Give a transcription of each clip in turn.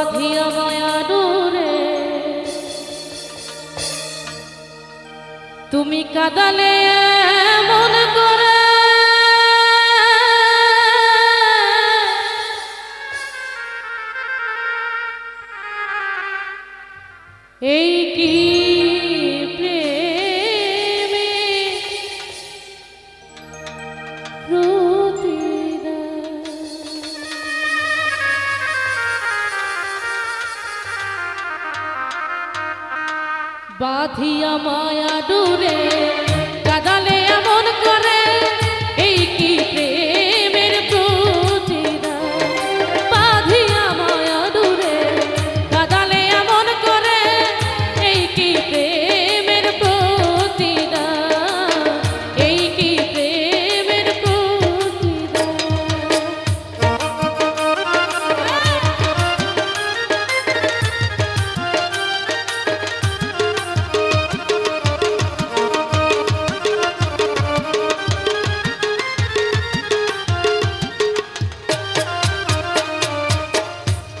অধিয় মায়া ডুরে তুমি কাদালে মন করে। এই কি बाथिया माया डूरे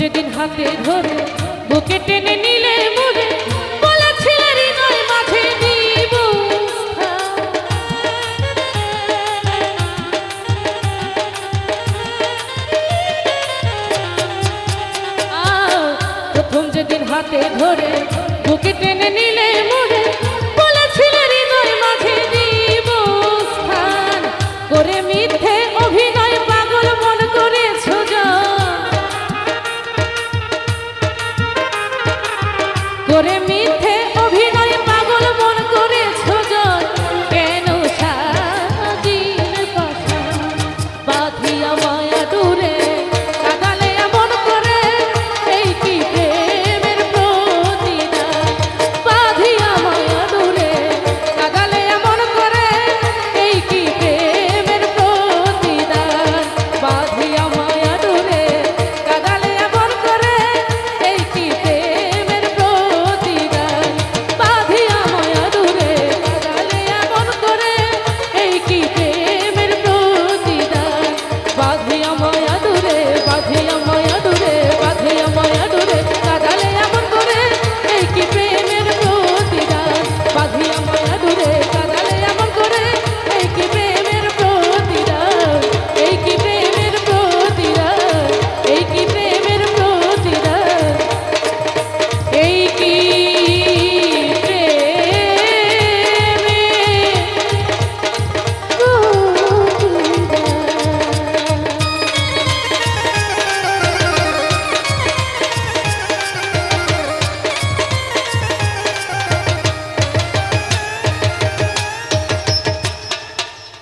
যেদিন হাতে ধরে বুকে টেনে নিলে মোরে বলেছিলে হৃদয় মাঝে। আও, প্রথম যেদিন হাতে ধরে বুকে টেনে নিলে মোরে